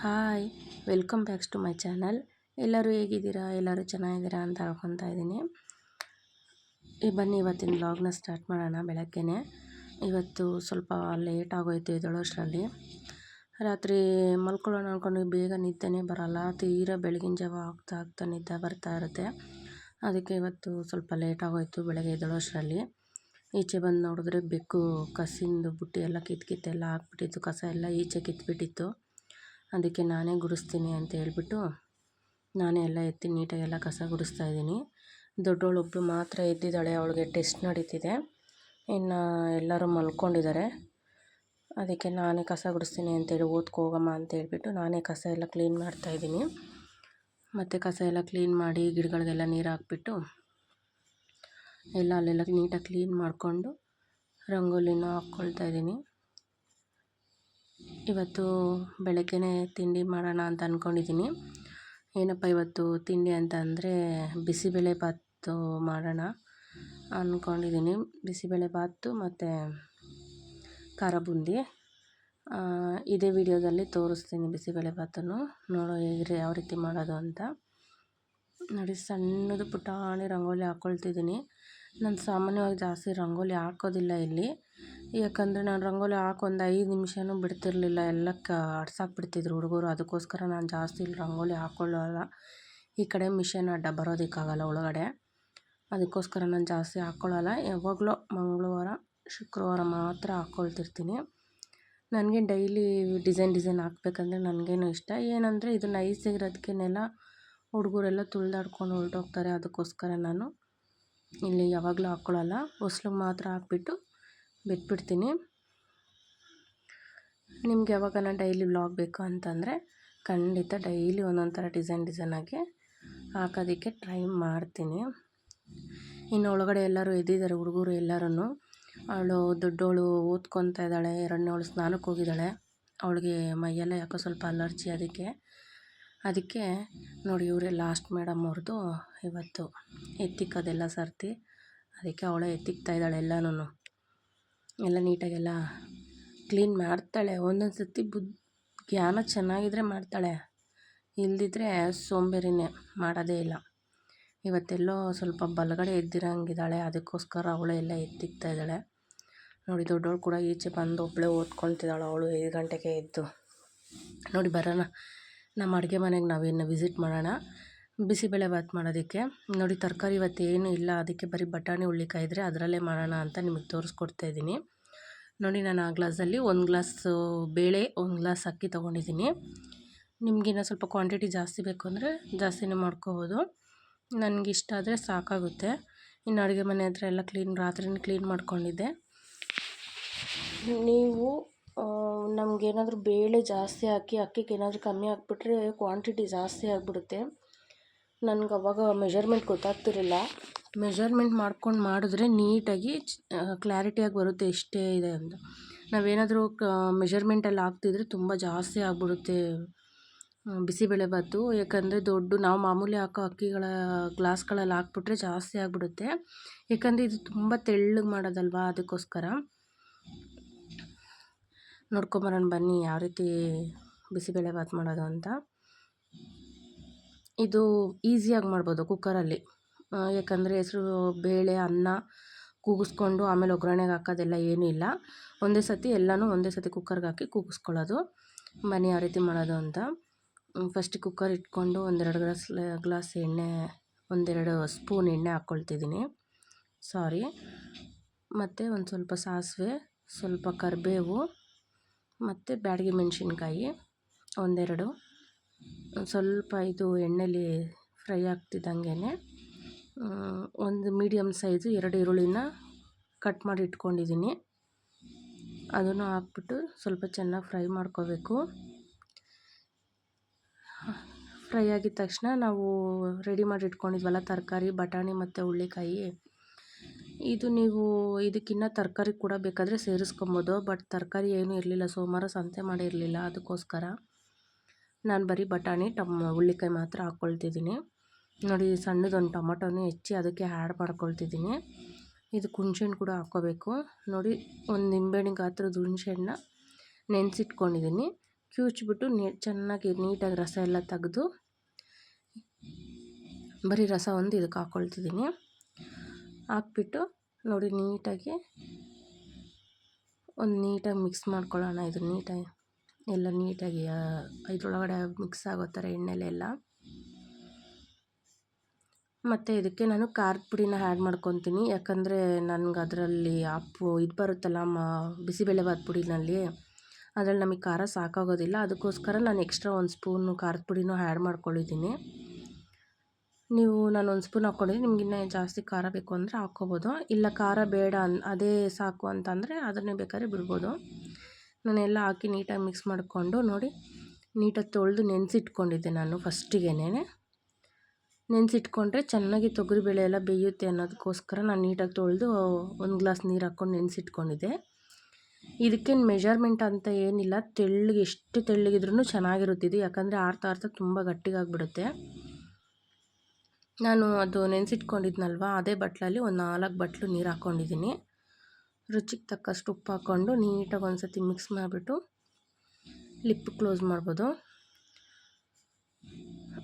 Hi, welcome backs to my channel. ಎಲ್ಲರೂ ಹೇಗಿದ್ದೀರಾ? ಎಲ್ಲರೂ ಚೆನ್ನಾಗಿದ್ದೀರಾ ಅಂತ ಹೇಳ್ಕೊತಾ ಇದ್ದೀನಿ. ಈ ಬನ್ನಿ, ಇವತ್ತಿನ ಬ್ಲಾಗ್ನ ಸ್ಟಾರ್ಟ್ ಮಾಡೋಣ ಬೆಳಗ್ಗೆನೆ. ಇವತ್ತು ಸ್ವಲ್ಪ ಲೇಟ್ ಆಗೋಯ್ತು ಎದ್ದೇಳೋಷ್ಟರಲ್ಲಿ. ರಾತ್ರಿ ಮಲ್ಕೊಳ್ಳೋಣ ಅಂದ್ಕೊಂಡು ಬೇಗ ನಿದ್ದೆನೇ ಬರೋಲ್ಲ. ತೀರಾ ಬೆಳಗಿನ ಜಾವ ಆಗ್ತಾ ಆಗ್ತಾ ನಿದ್ದೆ ಬರ್ತಾ ಇರುತ್ತೆ. ಅದಕ್ಕೆ ಇವತ್ತು ಸ್ವಲ್ಪ ಲೇಟ್ ಆಗೋಯ್ತು ಬೆಳಗ್ಗೆ ಎದ್ದೇಳೋಷ್ಟರಲ್ಲಿ. ಈಚೆ ಬಂದು ನೋಡಿದ್ರೆ ಬೆಕ್ಕು, ಕಸಿಂದು ಬುಟ್ಟಿ ಎಲ್ಲ ಕಿತ್ತು ಕಿತ್ತೆಲ್ಲ ಹಾಕ್ಬಿಟ್ಟಿತ್ತು. ಕಸ ಎಲ್ಲ ಈಚೆ ಕಿತ್ಬಿಟ್ಟಿತ್ತು. ಅದಕ್ಕೆ ನಾನೇ ಗುಡಿಸ್ತೀನಿ ಅಂತ ಹೇಳ್ಬಿಟ್ಟು ನಾನೇ ಎಲ್ಲ ಎತ್ತಿ ನೀಟಾಗೆಲ್ಲ ಕಸ ಗುಡಿಸ್ತಾ ಇದ್ದೀನಿ. ದೊಡ್ಡವಳು ಒಬ್ಬಳು ಮಾತ್ರ ಎದ್ದಿದ್ದಾಳೆ, ಅವಳಿಗೆ ಟೆಸ್ಟ್ ನಡೀತಿದೆ. ಇನ್ನು ಎಲ್ಲರೂ ಮಲ್ಕೊಂಡಿದ್ದಾರೆ. ಅದಕ್ಕೆ ನಾನೇ ಕಸ ಗುಡಿಸ್ತೀನಿ ಅಂತೇಳಿ ಓದ್ಕೋಗಮ್ಮ ಅಂತ ಹೇಳ್ಬಿಟ್ಟು ನಾನೇ ಕಸ ಎಲ್ಲ ಕ್ಲೀನ್ ಮಾಡ್ತಾಯಿದ್ದೀನಿ ಮತ್ತು ಕಸ ಎಲ್ಲ ಕ್ಲೀನ್ ಮಾಡಿ ಗಿಡಗಳಿಗೆಲ್ಲ ನೀರು ಹಾಕ್ಬಿಟ್ಟು ಎಲ್ಲ ಅಲ್ಲೆಲ್ಲ ನೀಟಾಗಿ ಕ್ಲೀನ್ ಮಾಡಿಕೊಂಡು ರಂಗೋಲಿನೂ ಹಾಕ್ಕೊಳ್ತಾ ಇದ್ದೀನಿ. ಇವತ್ತು ಬೆಳಗ್ಗೆನೇ ತಿಂಡಿ ಮಾಡೋಣ ಅಂತ ಅಂದ್ಕೊಂಡಿದ್ದೀನಿ ಏನಪ್ಪ ಇವತ್ತು ತಿಂಡಿ ಅಂತ ಅಂದರೆ ಬಿಸಿಬೇಳೆ ಭಾತು ಮಾಡೋಣ ಅಂದ್ಕೊಂಡಿದ್ದೀನಿ ಬಿಸಿಬೇಳೆ ಭಾತು ಮತ್ತು ಖಾರ ಬೂಂದಿ. ಇದೇ ವಿಡಿಯೋದಲ್ಲಿ ತೋರಿಸ್ತೀನಿ ಬಿಸಿಬೇಳೆ ಭಾತನ್ನು. ನೋಡೋ ಹೇಗೆ ಯಾವ ರೀತಿ ಮಾಡೋದು ಅಂತ. ನೋಡಿ, ಸಣ್ಣದು ಪುಟಾಣಿ ರಂಗೋಲಿ ಹಾಕ್ಕೊಳ್ತಿದ್ದೀನಿ ನಾನು ಸಾಮಾನ್ಯವಾಗಿ ಜಾಸ್ತಿ ರಂಗೋಲಿ ಹಾಕೋದಿಲ್ಲ ಇಲ್ಲಿ. ಯಾಕಂದರೆ ನಾನು ರಂಗೋಲಿ ಹಾಕಿ ಒಂದು ಐದು ನಿಮಿಷನೂ ಬಿಡ್ತಿರಲಿಲ್ಲ. ಎಲ್ಲ ಕ ಬಿಡ್ತಿದ್ರು ಹುಡುಗರು. ಅದಕ್ಕೋಸ್ಕರ ನಾನು ಜಾಸ್ತಿ ಇಲ್ಲಿ ರಂಗೋಲಿ ಹಾಕ್ಕೊಳ್ಳಲ್ಲ ಈ ಕಡೆ ಮಿಷನ್ ಅಡ್ಡ ಬರೋದಕ್ಕಾಗಲ್ಲ ಒಳಗಡೆ. ಅದಕ್ಕೋಸ್ಕರ ನಾನು ಜಾಸ್ತಿ ಹಾಕ್ಕೊಳ್ಳೋಲ್ಲ ಯಾವಾಗಲೂ ಮಂಗಳವಾರ, ಶುಕ್ರವಾರ ಮಾತ್ರ ಹಾಕ್ಕೊಳ್ತಿರ್ತೀನಿ ನನಗೆ ಡೈಲಿ ಡಿಸೈನ್ ಡಿಸೈನ್ ಹಾಕ್ಬೇಕಂದ್ರೆ ನನಗೇನು ಇಷ್ಟ. ಏನಂದರೆ ಇದು ನೈಸಿಗಿರೋದಕ್ಕೇನೆಲ್ಲ ಹುಡುಗರೆಲ್ಲ ತುಳಿದಾಡ್ಕೊಂಡು ಹೊರಟೋಗ್ತಾರೆ. ಅದಕ್ಕೋಸ್ಕರ ನಾನು ಇಲ್ಲಿ ಯಾವಾಗಲೂ ಹಾಕ್ಕೊಳ್ಳೋಲ್ಲ ಹೊಸ್ಲಿಗೆ ಮಾತ್ರ ಹಾಕ್ಬಿಟ್ಟು ಬಿಟ್ಬಿಡ್ತೀನಿ. ನಿಮ್ಗೆ ಯಾವಾಗನ ಡೈಲಿ ವ್ಲಾಗ್ ಬೇಕು ಅಂತಂದರೆ ಖಂಡಿತ ಡೈಲಿ ಒಂದೊಂದು ಥರ ಡಿಸೈನ್ ಡಿಸೈನಾಗಿ ಹಾಕೋದಕ್ಕೆ ಟ್ರೈ ಮಾಡ್ತೀನಿ. ಇನ್ನು ಒಳಗಡೆ ಎಲ್ಲರೂ ಎದ್ದಿದ್ದಾರೆ, ಹುಡುಗರು ಎಲ್ಲರೂ ಅವಳು ದೊಡ್ಡವಳು ಓದ್ಕೊತಾ ಇದ್ದಾಳೆ ಎರಡನೇ ಅವಳು ಸ್ನಾನಕ್ಕೆ ಹೋಗಿದ್ದಾಳೆ. ಅವಳಿಗೆ ಮೈಯೆಲ್ಲ ಯಾಕೋ ಸ್ವಲ್ಪ ಅಲರ್ಜಿ ಅದಕ್ಕೆ. ಅದಕ್ಕೆ ನೋಡಿ ಇವರೇ ಲಾಸ್ಟ್ ಮೇಡಮ್ ಅವ್ರದ್ದು ಇವತ್ತು ಎತ್ತಿಕ್ಕೋದೆಲ್ಲ ಸರ್ತಿ. ಅದಕ್ಕೆ ಅವಳೇ ಎತ್ತಿಕ್ತಾ ಇದ್ದಾಳೆ ಎಲ್ಲನೂ ಎಲ್ಲ ನೀಟಾಗೆಲ್ಲ ಕ್ಲೀನ್ ಮಾಡ್ತಾಳೆ. ಒಂದೊಂದು ಸರ್ತಿ ಬುದ್, ಜ್ಞಾನ ಚೆನ್ನಾಗಿದ್ರೆ ಮಾಡ್ತಾಳೆ. ಇಲ್ದಿದ್ರೆ ಸೋಂಬೇರಿನೇ ಮಾಡೋದೇ ಇಲ್ಲ. ಇವತ್ತೆಲ್ಲೋ ಸ್ವಲ್ಪ ಬಲಗಡೆ ಎದ್ದಿರಂಗಿದ್ದಾಳೆ. ಅದಕ್ಕೋಸ್ಕರ ಅವಳು ಎಲ್ಲ ಎತ್ತಿಕ್ತಾ ಇದ್ದಾಳೆ. ನೋಡಿ, ದೊಡ್ಡವಳು ಕೂಡ ಈಚೆ ಬಂದು ಒಬ್ಬಳೇ ಓದ್ಕೊಳ್ತಿದ್ದಾಳೆ. ಅವಳು ಐದು ಗಂಟೆಗೆ ಎದ್ದು. ನೋಡಿ, ಬರೋಣ. ನಮ್ಮ ಅಡುಗೆ ಮನೆಗೆ ನಾವೇನು ವಿಸಿಟ್ ಮಾಡೋಣ. ಬಿಸಿಬೇಳೆ ಭಾತ್ ಮಾಡೋದಕ್ಕೆ. ನೋಡಿ, ತರಕಾರಿ ಇವತ್ತು ಏನೂ ಇಲ್ಲ. ಅದಕ್ಕೆ ಬರೀ ಬಟಾಣಿ ಹುಳ್ಳಿಕಾಯಿ ಇದ್ದರೆ ಅದರಲ್ಲೇ ಮಾಡೋಣ ಅಂತ ನಿಮಗೆ ತೋರಿಸ್ಕೊಡ್ತಾ ಇದ್ದೀನಿ. ನೋಡಿ, ನಾನು ಆ ಗ್ಲಾಸಲ್ಲಿ ಒಂದು ಗ್ಲಾಸು ಬೇಳೆ, ಒಂದು ಗ್ಲಾಸ್ ಅಕ್ಕಿ ತೊಗೊಂಡಿದ್ದೀನಿ. ನಿಮಗಿನ್ನ ಸ್ವಲ್ಪ ಕ್ವಾಂಟಿಟಿ ಜಾಸ್ತಿ ಬೇಕು ಅಂದರೆ ಜಾಸ್ತಿನೇ ಮಾಡ್ಕೋಬೋದು. ನನಗೆ ಇಷ್ಟ ಆದರೆ ಸಾಕಾಗುತ್ತೆ. ಇನ್ನು ಅಡುಗೆ ಮನೆ ಹತ್ರ ಎಲ್ಲ ಕ್ಲೀನ್, ರಾತ್ರಿನೇ ಕ್ಲೀನ್ ಮಾಡ್ಕೊಂಡಿದ್ದೆ. ನೀವು ನಮಗೇನಾದ್ರೂ ಬೇಳೆ ಜಾಸ್ತಿ ಹಾಕಿ, ಅಕ್ಕಿಗೆ ಏನಾದರೂ ಕಮ್ಮಿ ಹಾಕ್ಬಿಟ್ರೆ ಕ್ವಾಂಟಿಟಿ ಜಾಸ್ತಿ ಆಗಿಬಿಡುತ್ತೆ. ನನಗೆ ಅವಾಗ ಮೆಜರ್ಮೆಂಟ್ ಗೊತ್ತಾಗ್ತಿರಲಿಲ್ಲ. ಮೆಜರ್ಮೆಂಟ್ ಮಾಡ್ಕೊಂಡು ಮಾಡಿದ್ರೆ ನೀಟಾಗಿ ಕ್ಲಾರಿಟಿಯಾಗಿ ಬರುತ್ತೆ, ಎಷ್ಟೇ ಇದೆ ಅಂತ. ನಾವೇನಾದರೂ ಕ ಮೆಜರ್ಮೆಂಟಲ್ಲಿ ಹಾಕ್ತಿದ್ರೆ ತುಂಬ ಜಾಸ್ತಿ ಆಗಿಬಿಡುತ್ತೆ ಬಿಸಿಬೇಳೆಭಾತು ಯಾಕಂದರೆ ದೊಡ್ಡ, ನಾವು ಮಾಮೂಲಿ ಹಾಕೋ ಅಕ್ಕಿಗಳ ಗ್ಲಾಸ್ಗಳಲ್ಲಿ ಹಾಕ್ಬಿಟ್ರೆ ಜಾಸ್ತಿ ಆಗಿಬಿಡುತ್ತೆ. ಯಾಕಂದರೆ ಇದು ತುಂಬ ತೆಳ್ಳಗೆ ಮಾಡೋದಲ್ವಾ ಅದಕ್ಕೋಸ್ಕರ. ನೋಡ್ಕೊಂಬರೋಣ ಬನ್ನಿ, ಯಾವ ರೀತಿ ಬಿಸಿಬೇಳೆಭಾತ್ ಮಾಡೋದು ಅಂತ. ಇದು ಈಸಿಯಾಗಿ ಮಾಡ್ಬೋದು ಕುಕ್ಕರಲ್ಲಿ ಯಾಕಂದರೆ ಹೆಸರು ಬೇಳೆ, ಅನ್ನ ಕೂಗಿಸ್ಕೊಂಡು ಆಮೇಲೆ ಒಗ್ಗರಣೆಗೆ ಹಾಕೋದೆಲ್ಲ ಏನೂ ಇಲ್ಲ. ಒಂದೇ ಸತಿ ಎಲ್ಲನೂ ಒಂದೇ ಸತಿ ಕುಕ್ಕರ್ಗೆ ಹಾಕಿ ಕೂಗಿಸ್ಕೊಳ್ಳೋದು. ಮನೆ ಯಾವ ರೀತಿ ಮಾಡೋದು ಅಂತ. ಫಸ್ಟ್ ಕುಕ್ಕರ್ ಇಟ್ಕೊಂಡು ಒಂದೆರಡು ಗ್ಲಾಸ್ ಗ್ಲಾಸ್ ಎಣ್ಣೆ, ಒಂದೆರಡು ಸ್ಪೂನ್ ಎಣ್ಣೆ ಹಾಕ್ಕೊಳ್ತಿದ್ದೀನಿ. ಸಾರಿ ಮತ್ತು ಒಂದು ಸ್ವಲ್ಪ ಸಾಸಿವೆ, ಸ್ವಲ್ಪ ಕರಿಬೇವು, ಮತ್ತು ಬ್ಯಾಡಗಿ ಮೆಣಸಿನ್ಕಾಯಿ, ಒಂದೆರಡು. ಸ್ವಲ್ಪ ಇದು ಎಣ್ಣೆಲಿ ಫ್ರೈ ಆಗ್ತಿದ್ದಂಗೆ ಒಂದು ಮೀಡಿಯಮ್ ಸೈಜು ಎರಡು ಈರುಳ್ಳಿನ ಕಟ್ ಮಾಡಿ ಇಟ್ಕೊಂಡಿದ್ದೀನಿ. ಅದನ್ನು ಹಾಕ್ಬಿಟ್ಟು ಸ್ವಲ್ಪ ಚೆನ್ನಾಗಿ ಫ್ರೈ ಮಾಡ್ಕೋಬೇಕು. ಫ್ರೈ ಆಗಿದ ತಕ್ಷಣ ನಾವು ರೆಡಿ ಮಾಡಿ ಇಟ್ಕೊಂಡಿದ್ವಲ್ಲ ತರಕಾರಿ, ಬಟಾಣಿ ಮತ್ತು ಹುಳ್ಳಿಕಾಯಿ ಇದು ನೀವು ಇದಕ್ಕಿನ್ನ ತರಕಾರಿ ಕೂಡ ಬೇಕಾದರೆ ಸೇರಿಸ್ಕೊಬೋದು, ಬಟ್ ತರಕಾರಿ ಏನೂ ಇರಲಿಲ್ಲ, ಸೋಮವಾರ ಸಂತೆ ಮಾಡಿರಲಿಲ್ಲ ಅದಕ್ಕೋಸ್ಕರ. ನಾನು ಬರೀ ಬಟಾಣಿ, ಟಮ್ ಹುಳ್ಳಿಕಾಯಿ ಮಾತ್ರ ಹಾಕ್ಕೊಳ್ತಿದ್ದೀನಿ ನೋಡಿ, ಸಣ್ಣದೊಂದು ಟೊಮೊಟೊನ ಹೆಚ್ಚಿ ಅದಕ್ಕೆ ಆ್ಯಡ್ ಮಾಡ್ಕೊಳ್ತಿದ್ದೀನಿ. ಇದು ಹುಣ್ಸೆಹಣ್ಣು ಕೂಡ ಹಾಕ್ಕೋಬೇಕು. ನೋಡಿ, ಒಂದು ನಿಂಬೆಹಣ್ಣಿನ ಗಾತ್ರದ ಹುಣ್ಸೆಹಣ್ಣನ್ನ ನೆನೆಸಿಟ್ಕೊಂಡಿದ್ದೀನಿ. ಕ್ಯೂಚ್ಬಿಟ್ಟು ನೀ, ಚೆನ್ನಾಗಿ ನೀಟಾಗಿ ರಸ ಎಲ್ಲ ತೆಗೆದು, ಬರೀ ರಸ ಒಂದು ಇದಕ್ಕೆ ಹಾಕ್ಕೊಳ್ತಿದ್ದೀನಿ ಹಾಕ್ಬಿಟ್ಟು ನೋಡಿ, ನೀಟಾಗಿ ಒಂದು ನೀಟಾಗಿ ಮಿಕ್ಸ್ ಮಾಡ್ಕೊಳ್ಳೋಣ ಇದು ನೀಟಾಗಿ. ಎಲ್ಲ ನೀಟಾಗಿ ಇದರೊಳಗಡೆ ಮಿಕ್ಸ್ ಆಗೋ ಥರ ಎಣ್ಣೆಲೆಲ್ಲ ಮತ್ತು ಇದಕ್ಕೆ ನಾನು ಖಾರದ ಪುಡಿನ ಆ್ಯಡ್ ಮಾಡ್ಕೊತೀನಿ. ಯಾಕಂದರೆ ನನಗೆ ಅದರಲ್ಲಿ ಅಪ್ಪು ಇದು ಬರುತ್ತಲ್ಲ, ಮ ಬಿಸಿಬೇಳೆಬಾತ್ ಪುಡಿನಲ್ಲಿ. ಅದರಲ್ಲಿ ನಮಗೆ ಖಾರ ಸಾಕಾಗೋದಿಲ್ಲ. ಅದಕ್ಕೋಸ್ಕರ ನಾನು ಎಕ್ಸ್ಟ್ರಾ ಒಂದು ಸ್ಪೂನು ಖಾರದ ಪುಡಿನೂ ಆ್ಯಡ್ ಮಾಡ್ಕೊಂಡಿದ್ದೀನಿ ನೀವು ನಾನು ಒಂದು ಸ್ಪೂನ್ ಹಾಕ್ಕೊಂಡಿದ್ದೀನಿ ನಿಮ್ಗೆ ಇನ್ನೂ ಜಾಸ್ತಿ ಖಾರ ಬೇಕು ಅಂದರೆ ಹಾಕ್ಕೋಬೋದು. ಇಲ್ಲ ಖಾರ ಬೇಡ ಅನ್, ಅದೇ ಸಾಕು ಅಂತಂದರೆ ಅದನ್ನೇ ಬೇಕಾದ್ರೆ ಬಿಡ್ಬೋದು. ನಾನೆಲ್ಲ ಹಾಕಿ ನೀಟಾಗಿ ಮಿಕ್ಸ್ ಮಾಡಿಕೊಂಡು ನೋಡಿ ನೀಟಾಗಿ ತೊಳೆದು ನೆನೆಸಿಟ್ಕೊಂಡಿದ್ದೆ ನಾನು ಫಸ್ಟಿಗೆನೇ. ನೆನೆಸಿಟ್ಕೊಂಡ್ರೆ ಚೆನ್ನಾಗಿ ತೊಗರಿಬೇಳೆ ಎಲ್ಲ ಬೇಯುತ್ತೆ ಅನ್ನೋದಕ್ಕೋಸ್ಕರ ನಾನು ನೀಟಾಗಿ ತೊಳೆದು ಒಂದು ಗ್ಲಾಸ್ ನೀರು ಹಾಕ್ಕೊಂಡು ನೆನೆಸಿಟ್ಕೊಂಡಿದ್ದೆ. ಇದಕ್ಕೇನು ಮೆಜರ್ಮೆಂಟ್ ಅಂತ ಏನಿಲ್ಲ, ತೆಳ್ಳಗೆ ಎಷ್ಟು ತೆಳ್ಳಗಿದ್ರೂ ಚೆನ್ನಾಗಿರುತ್ತಿದ್ದು ಯಾಕಂದರೆ ಆರ್ತಾ ಆರ್ತಾ ತುಂಬ ಗಟ್ಟಿಗಾಗ್ಬಿಡುತ್ತೆ. ನಾನು ಅದು ನೆನೆಸಿಟ್ಕೊಂಡಿದ್ನಲ್ವ, ಅದೇ ಬಟ್ಲಲ್ಲಿ ಒಂದು ನಾಲ್ಕು ಬಟ್ಲು ನೀರು ಹಾಕ್ಕೊಂಡಿದ್ದೀನಿ. ರುಚಿಗೆ ತಕ್ಕಷ್ಟು ಉಪ್ಪು ಹಾಕ್ಕೊಂಡು ನೀಟಾಗಿ ಒಂದು ಸತಿ ಮಿಕ್ಸ್ ಮಾಡಿಬಿಟ್ಟು ಲಿಪ್ ಕ್ಲೋಸ್ ಮಾಡ್ಬೋದು.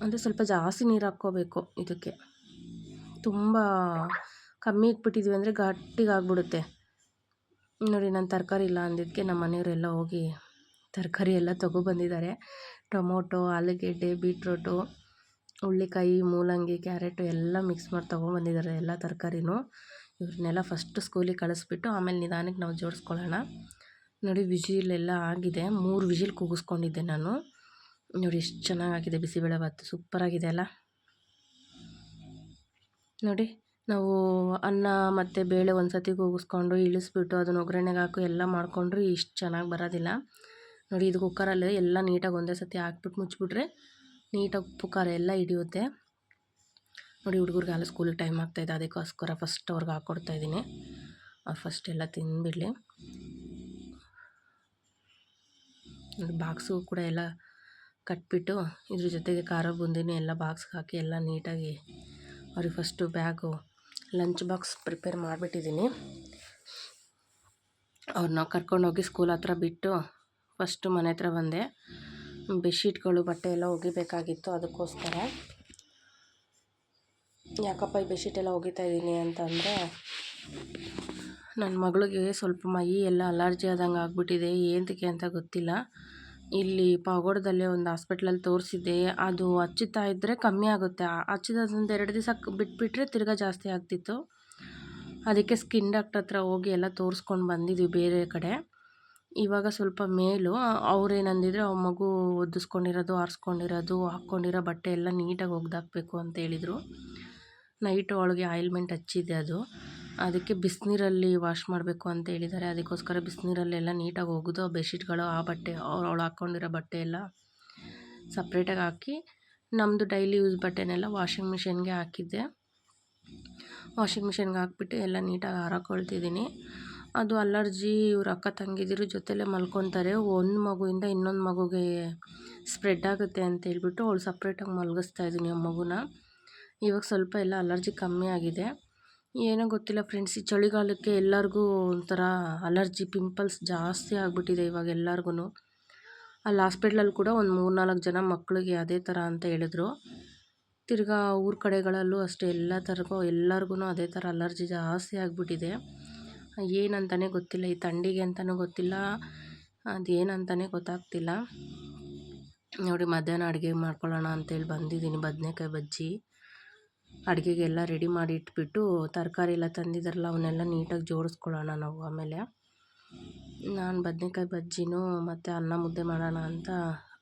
ಅಂದರೆ ಸ್ವಲ್ಪ ಜಾಸ್ತಿ ನೀರು ಹಾಕ್ಕೋಬೇಕು ಇದಕ್ಕೆ. ತುಂಬ ಕಮ್ಮಿ ಇಟ್ಬಿಟ್ಟಿದ್ವಿ ಅಂದರೆ ಗಟ್ಟಿಗಾಗ್ಬಿಡುತ್ತೆ ನೋಡಿ, ನಾನು ತರಕಾರಿ ಇಲ್ಲ ಅಂದಿದ್ದಕ್ಕೆ ನಮ್ಮ ಮನೆಯವರೆಲ್ಲ ಹೋಗಿ ತರಕಾರಿ ಎಲ್ಲ ತೊಗೊಬಂದಿದ್ದಾರೆ ಟೊಮೊಟೊ, ಆಲೂಗೆಡ್ಡೆ, ಬೀಟ್ರೋಟು ಹುಳ್ಳಿಕಾಯಿ ಮೂಲಂಗಿ, ಕ್ಯಾರೆಟು ಎಲ್ಲ ಮಿಕ್ಸ್ ಮಾಡಿ ತೊಗೊಂಬಂದಿದ್ದಾರೆ ಎಲ್ಲ ತರಕಾರಿನೂ. ಇವ್ರನ್ನೆಲ್ಲ ಫಸ್ಟ್ ಸ್ಕೂಲಿಗೆ ಕಳಿಸ್ಬಿಟ್ಟು ಆಮೇಲೆ ನಿಧಾನಕ್ಕೆ ನಾವು ಜೋಡಿಸ್ಕೊಳ್ಳೋಣ ನೋಡಿ ವಿಜಿಲ್ ಎಲ್ಲ ಆಗಿದೆ. ಮೂರು ವಿಜಿಲ್ ಕೂಗಿಸ್ಕೊಂಡಿದ್ದೆ ನಾನು. ನೋಡಿ ಎಷ್ಟು ಚೆನ್ನಾಗಾಗಿದೆ ಬಿಸಿಬೇಳೆಭಾತು ಸೂಪರಾಗಿದೆ ಅಲ್ಲ? ನೋಡಿ ನಾವು ಅನ್ನ ಮತ್ತು ಬೇಳೆ ಒಂದು ಸತಿ ಕೂಗಿಸ್ಕೊಂಡು ಇಳಿಸ್ಬಿಟ್ಟು ಅದನ್ನು ಒಗ್ಗರಣೆಗೆ ಹಾಕು ಎಲ್ಲ ಮಾಡಿಕೊಂಡ್ರು ಇಷ್ಟು ಚೆನ್ನಾಗಿ ಬರೋದಿಲ್ಲ. ನೋಡಿ ಇದು ಕುಕ್ಕರಲ್ಲಿ ಎಲ್ಲ ನೀಟಾಗಿ ಒಂದೇ ಸತಿ ಹಾಕ್ಬಿಟ್ಟು ಮುಚ್ಚಿಬಿಟ್ರೆ ನೀಟಾಗಿ ಉಪ್ಪು ಖಾರ ಎಲ್ಲ ಹಿಡಿಯುತ್ತೆ. ನೋಡಿ ಹುಡುಗರಿಗೆ ಸ್ಕೂಲ್ ಸ್ಕೂಲಿಗೆ ಟೈಮ್ ಆಗ್ತಾಯಿದೆ ಅದಕ್ಕೋಸ್ಕರ ಫಸ್ಟ್ ಅವ್ರಿಗೆ ಹಾಕ್ಕೊಡ್ತಾ ಇದ್ದೀನಿ. ಅವ್ರು ಫಸ್ಟ್ ಎಲ್ಲ ತಿಂದುಬಿಡಲಿ. ಬಾಕ್ಸು ಕೂಡ ಎಲ್ಲ ಕಟ್ಬಿಟ್ಟು ಇದ್ರ ಜೊತೆಗೆ ಖಾರ ಬುಂದಿನ ಎಲ್ಲ ಬಾಕ್ಸ್ಗೆ ಹಾಕಿ ಎಲ್ಲ ನೀಟಾಗಿ ಅವ್ರಿಗೆ first bag lunch box prepare ಮಾಡಿಬಿಟ್ಟಿದ್ದೀನಿ. ಅವ್ರನ್ನ ಕರ್ಕೊಂಡೋಗಿ ಸ್ಕೂಲ್ ಹತ್ರ ಬಿಟ್ಟು ಫಸ್ಟು ಮನೆ ಹತ್ರ ಬಂದೆ. ಬೆಡ್ಶೀಟ್ಗಳು ಬಟ್ಟೆ ಎಲ್ಲ ಒಗಿಬೇಕಾಗಿತ್ತು ಅದಕ್ಕೋಸ್ಕರ. ಯಾಕಪ್ಪ ಈ ಬೆಡ್ಶೀಟ್ ಎಲ್ಲ ಒಗಿತಾ ಇದ್ದೀನಿ ಅಂತಂದರೆ ನನ್ನ ಮಗಳಿಗೆ ಸ್ವಲ್ಪ ಮೈ ಎಲ್ಲ ಅಲರ್ಜಿ ಆದಂಗೆ ಆಗಿಬಿಟ್ಟಿದೆ ಏನಕ್ಕೆ ಅಂತ ಗೊತ್ತಿಲ್ಲ. ಇಲ್ಲಿ ಪಾವಗಡದಲ್ಲೇ ಒಂದು ಹಾಸ್ಪಿಟ್ಲಲ್ಲಿ ತೋರಿಸಿದ್ದೆ. ಅದು ಹಚ್ಚುತ್ತಾ ಇದ್ದರೆ ಕಮ್ಮಿ ಆಗುತ್ತೆ. ಹಚ್ಚಿದ ಎರಡು ದಿವಸ ಬಿಟ್ಬಿಟ್ರೆ ತಿರ್ಗಾ ಜಾಸ್ತಿ ಆಗ್ತಿತ್ತು. ಅದಕ್ಕೆ ಸ್ಕಿನ್ ಡಾಕ್ಟ್ರ್ ಹತ್ರ ಹೋಗಿ ಎಲ್ಲ ತೋರಿಸ್ಕೊಂಡು ಬಂದಿದ್ವಿ ಬೇರೆ ಕಡೆ. ಇವಾಗ ಸ್ವಲ್ಪ ಮೇಲು. ಅವ್ರೇನಂದಿದ್ರೆ ಅವ್ರ ಮಗು ಒದಿಸ್ಕೊಂಡಿರೋದು ಆರಿಸ್ಕೊಂಡಿರೋದು, ಹಾಕ್ಕೊಂಡಿರೋ ಬಟ್ಟೆ ಎಲ್ಲ ನೀಟಾಗಿ ಒಗ್ದಾಕಬೇಕು ಅಂತ ಹೇಳಿದರು. ನೈಟು ಒಳಗೆ ಆಯಿಲ್ಮೆಂಟ್ ಹಚ್ಚಿದೆ ಅದು. ಅದಕ್ಕೆ ಬಿಸಿನೀರಲ್ಲಿ ವಾಶ್ ಮಾಡಬೇಕು ಅಂತ ಹೇಳಿದ್ದಾರೆ. ಅದಕ್ಕೋಸ್ಕರ ಬಿಸಿನೀರಲ್ಲೆಲ್ಲ ನೀಟಾಗಿ ಒಗೆದು ಬೆಡ್ಶೀಟ್ಗಳು, ಆ ಬಟ್ಟೆ ಅವ್ರು ಅವಳು ಹಾಕ್ಕೊಂಡಿರೋ ಬಟ್ಟೆ ಎಲ್ಲ ಸಪ್ರೇಟಾಗಿ ಹಾಕಿ ನಮ್ಮದು ಡೈಲಿ ಯೂಸ್ ಬಟ್ಟೆನೆಲ್ಲ ವಾಷಿಂಗ್ ಮಿಷಿನ್ಗೆ ಹಾಕಿದ್ದೆ. ವಾಷಿಂಗ್ ಮಿಷಿನ್ಗೆ ಹಾಕ್ಬಿಟ್ಟು ಎಲ್ಲ ನೀಟಾಗಿ ಹಾರಾಕೊಳ್ತಿದ್ದೀನಿ ಅದು ಅಲರ್ಜಿ, ಇವ್ರ ಅಕ್ಕ ತಂಗಿದಿರು ಜೊತೆಲೇ ಮಲ್ಕೊತಾರೆ ಒಂದು ಮಗುವಿಂದ ಇನ್ನೊಂದು ಮಗುಗೆ ಸ್ಪ್ರೆಡ್ ಆಗುತ್ತೆ ಅಂತ ಹೇಳ್ಬಿಟ್ಟು ಅವಳು ಸಪ್ರೇಟಾಗಿ ಮಲಗಿಸ್ತಾ ಇದ್ದೀನಿ ಆ ಮಗುನ. ಇವಾಗ ಸ್ವಲ್ಪ ಎಲ್ಲ ಅಲರ್ಜಿ ಕಮ್ಮಿ ಆಗಿದೆ. ಏನೋ ಗೊತ್ತಿಲ್ಲ ಫ್ರೆಂಡ್ಸ್ ಈ ಚಳಿಗಾಲಕ್ಕೆ ಎಲ್ಲರಿಗೂ ಒಂಥರ ಅಲರ್ಜಿ ಪಿಂಪಲ್ಸ್ ಜಾಸ್ತಿ ಆಗಿಬಿಟ್ಟಿದೆ ಇವಾಗ ಎಲ್ಲರಿಗೂ ಅಲ್ಲಿ ಹಾಸ್ಪಿಟ್ಲಲ್ಲಿ ಕೂಡ ಒಂದು ಮೂರು ನಾಲ್ಕು ಜನ ಮಕ್ಕಳಿಗೆ ಅದೇ ಥರ ಅಂತ ಹೇಳಿದ್ರು. ತಿರ್ಗಾ ಊರ ಕಡೆಗಳಲ್ಲೂ ಅಷ್ಟೇ ಎಲ್ಲ ಥರಗೂ ಎಲ್ಲರಿಗೂ ಅದೇ ಥರ ಅಲರ್ಜಿ ಜಾಸ್ತಿ ಆಗಿಬಿಟ್ಟಿದೆ. ಏನಂತಲೇ ಗೊತ್ತಿಲ್ಲ, ಈ ಥಂಡಿಗೆ ಅಂತಲೂ ಗೊತ್ತಿಲ್ಲ ಅದೇನಂತಲೇ ಗೊತ್ತಾಗ್ತಿಲ್ಲ. ನೋಡಿ ಮಧ್ಯಾಹ್ನ ಅಡುಗೆ ಮಾಡ್ಕೊಳ್ಳೋಣ ಅಂತೇಳಿ ಬಂದಿದ್ದೀನಿ ಬದನೇಕಾಯಿ ಬಜ್ಜಿ. ಅಡುಗೆಗೆಲ್ಲ ರೆಡಿ ಮಾಡಿ ಇಟ್ಬಿಟ್ಟು ತರಕಾರಿ ಎಲ್ಲ ತಂದಿದ್ದಾರಲ್ಲ, ಅವನ್ನೆಲ್ಲ ನೀಟಾಗಿ ಜೋಡಿಸ್ಕೊಳ್ಳೋಣ ನಾವು ಆಮೇಲೆ. ನಾನು ಬದನೇಕಾಯಿ ಬಜ್ಜಿನೂ ಮತ್ತು ಅನ್ನ ಮುದ್ದೆ ಮಾಡೋಣ ಅಂತ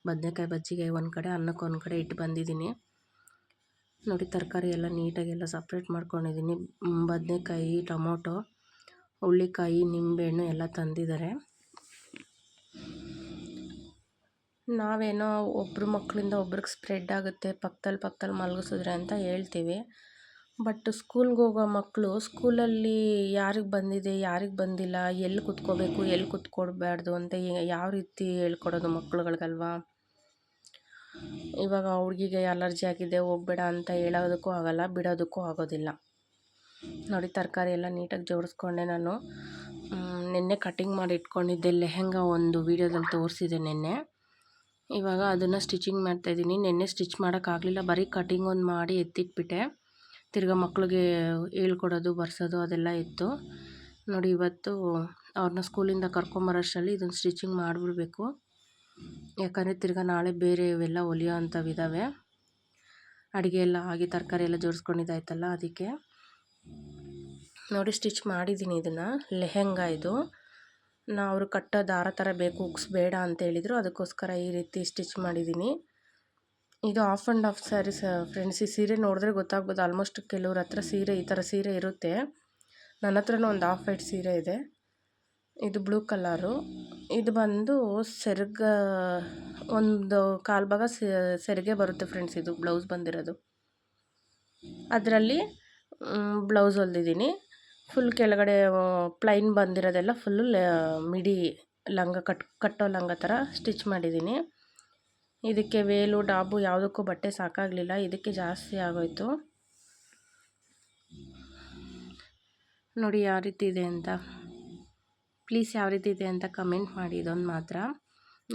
ಬದನೇಕಾಯಿ ಬಜ್ಜಿಗೆ ಒಂದು ಕಡೆ ಅನ್ನಕ್ಕೆ ಒಂದು ಕಡೆ ಇಟ್ಟು ಬಂದಿದ್ದೀನಿ. ನೋಡಿ, ತರಕಾರಿ ಎಲ್ಲ ನೀಟಾಗೆಲ್ಲ ಸಪ್ರೇಟ್ ಮಾಡ್ಕೊಂಡಿದ್ದೀನಿ. ಬದನೇಕಾಯಿ, ಟೊಮೊಟೊ, ಹುಳ್ಳಿಕಾಯಿ, ನಿಂಬೆಹಣ್ಣು ಎಲ್ಲ ತಂದಿದ್ದಾರೆ. ನಾವೇನೋ ಒಬ್ಬರು ಮಕ್ಕಳಿಂದ ಒಬ್ರಿಗೆ ಸ್ಪ್ರೆಡ್ ಆಗುತ್ತೆ ಪಕ್ಕದಲ್ಲಿ ಪಕ್ಕದಲ್ಲಿ ಮಲಗಿಸಿದ್ರೆ ಅಂತ ಹೇಳ್ತೀವಿ. ಬಟ್ ಸ್ಕೂಲ್ಗೆ ಹೋಗೋ ಮಕ್ಕಳು ಸ್ಕೂಲಲ್ಲಿ ಯಾರಿಗೆ ಬಂದಿದೆ, ಯಾರಿಗೆ ಬಂದಿಲ್ಲ, ಎಲ್ಲಿ ಕುತ್ಕೋಬೇಕು, ಎಲ್ಲಿ ಕುತ್ಕೊಡ್ಬಾರ್ದು ಅಂತ ಯಾವ ರೀತಿ ಹೇಳ್ಕೊಡೋದು ಮಕ್ಳುಗಳ್ಗಲ್ವಾ? ಇವಾಗ ಹುಡುಗಿಗೆ ಅಲರ್ಜಿ ಆಗಿದೆ, ಹೋಗ್ಬೇಡ ಅಂತ ಹೇಳೋದಕ್ಕೂ ಆಗೋಲ್ಲ, ಬಿಡೋದಕ್ಕೂ ಆಗೋದಿಲ್ಲ. ನೋಡಿ, ತರಕಾರಿ ಎಲ್ಲ ನೀಟಾಗಿ ಜೋಡಿಸ್ಕೊಂಡೆ ನಾನು. ನಿನ್ನೆ ಕಟಿಂಗ್ ಮಾಡಿ ಇಟ್ಕೊಂಡಿದ್ದೆ, ಲೆಹೆಂಗಾ ಒಂದು, ವೀಡಿಯೋದಲ್ಲಿ ತೋರಿಸಿದೆ ನಿನ್ನೆ. ಇವಾಗ ಅದನ್ನು ಸ್ಟಿಚಿಂಗ್ ಮಾಡ್ತಾಯಿದ್ದೀನಿ ನೆನ್ನೆ ಸ್ಟಿಚ್ ಮಾಡೋಕ್ಕಾಗಲಿಲ್ಲ ಬರೀ ಕಟಿಂಗ್ ಒಂದು ಮಾಡಿ ಎತ್ತಿಟ್ಬಿಟ್ಟೆ. ತಿರ್ಗಾ ಮಕ್ಳಿಗೆ ಹೇಳ್ಕೊಡೋದು, ಬರ್ಸೋದು ಅದೆಲ್ಲ ಇತ್ತು. ನೋಡಿ, ಇವತ್ತು ಅವ್ರನ್ನ ಸ್ಕೂಲಿಂದ ಕರ್ಕೊಂಬರೋಷ್ಟರಲ್ಲಿ ಇದನ್ನು ಸ್ಟಿಚಿಂಗ್ ಮಾಡಿಬಿಡ್ಬೇಕು. ಯಾಕಂದರೆ ತಿರ್ಗಾ ನಾಳೆ ಬೇರೆ ಇವೆಲ್ಲ ಹೊಲಿಯೋ ಅಂಥವಿದ್ದಾವೆ ಅಡುಗೆ ಎಲ್ಲ ಆಗಿ ತರಕಾರಿ ಎಲ್ಲ ಜೋಡಿಸ್ಕೊಂಡಿದ್ದಾಯ್ತಲ್ಲ ಅದಕ್ಕೆ. ನೋಡಿ, ಸ್ಟಿಚ್ ಮಾಡಿದ್ದೀನಿ ಇದನ್ನು. ಲೆಹೆಂಗಾ ಇದು. ನಾ ಅವರು ಕಟ್ಟೋ ದಾರ ಥರ ಬೇಕು, ಉಕ್ಸ್ ಬೇಡ ಅಂತ ಹೇಳಿದರು. ಅದಕ್ಕೋಸ್ಕರ ಈ ರೀತಿ ಸ್ಟಿಚ್ ಮಾಡಿದ್ದೀನಿ. ಇದು half and half sarees friends. ಈ ಸೀರೆ ನೋಡಿದ್ರೆ ಗೊತ್ತಾಗ್ಬೋದು, ಆಲ್ಮೋಸ್ಟ್ ಕೆಲವ್ರ ಹತ್ರ ಸೀರೆ, ಈ ಥರ ಸೀರೆ ಇರುತ್ತೆ. ನನ್ನ ಹತ್ರನೂ ಒಂದು ಆಫ್ ವೈಟ್ ಸೀರೆ ಇದೆ. ಇದು ಬ್ಲೂ ಕಲರು. ಇದು ಬಂದು ಸೆರಗ, ಒಂದು ಕಾಲು ಭಾಗ ಸೆರಿಗೆ ಬರುತ್ತೆ ಫ್ರೆಂಡ್ಸ್ ಇದು ಬ್ಲೌಸ್ ಬಂದಿರೋದು. ಅದರಲ್ಲಿ ಬ್ಲೌಸ್ ಹೊಲ್ದಿದ್ದೀನಿ. ಫುಲ್ ಕೆಳಗಡೆ ಪ್ಲೈನ್ ಬಂದಿರೋದೆಲ್ಲ ಫುಲ್ಲು ಮಿಡಿ ಲಂಗ ಕಟ್, ಕಟ್ಟೋ ಲಂಗ ಥರ ಸ್ಟಿಚ್ ಮಾಡಿದ್ದೀನಿ. ಇದಕ್ಕೆ ವೇಲು, ಡಾಬು ಯಾವುದಕ್ಕೂ ಬಟ್ಟೆ ಸಾಕಾಗಲಿಲ್ಲ, ಇದಕ್ಕೆ ಜಾಸ್ತಿ ಆಗೋಯಿತು. ನೋಡಿ ಯಾವ ರೀತಿ ಇದೆ ಅಂತ. ಪ್ಲೀಸ್ ಯಾವ ರೀತಿ ಇದೆ ಅಂತ ಕಮೆಂಟ್ ಮಾಡಿ ಇದೊಂದು ಮಾತ್ರ.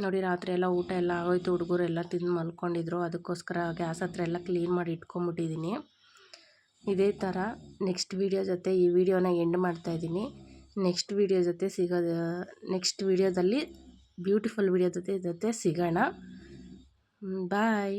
ನೋಡಿ ರಾತ್ರಿ ಎಲ್ಲ ಊಟ ಎಲ್ಲ ಆಗೋಯ್ತು ಹುಡುಗರು ಎಲ್ಲ ತಿಂದು ಮಲ್ಕೊಂಡಿದ್ರು, ಅದಕ್ಕೋಸ್ಕರ ಗ್ಯಾಸ್ ಹತ್ರ ಎಲ್ಲ ಕ್ಲೀನ್ ಮಾಡಿ ಇಟ್ಕೊಂಬಿಟ್ಟಿದ್ದೀನಿ ಇದೇ ಥರ ನೆಕ್ಸ್ಟ್ ವೀಡಿಯೋ ಜೊತೆ ಈ ವಿಡಿಯೋನ ಎಂಡ್ ಮಾಡ್ತಾಯಿದ್ದೀನಿ ನೆಕ್ಸ್ಟ್ ವೀಡಿಯೋ ಜೊತೆ ಸಿಗೋದು, ನೆಕ್ಸ್ಟ್ ವೀಡಿಯೋದಲ್ಲಿ ಬ್ಯೂಟಿಫುಲ್ ವೀಡಿಯೋ ಜೊತೆ ಜೊತೆ ಸಿಗೋಣ. ಬಾಯ್.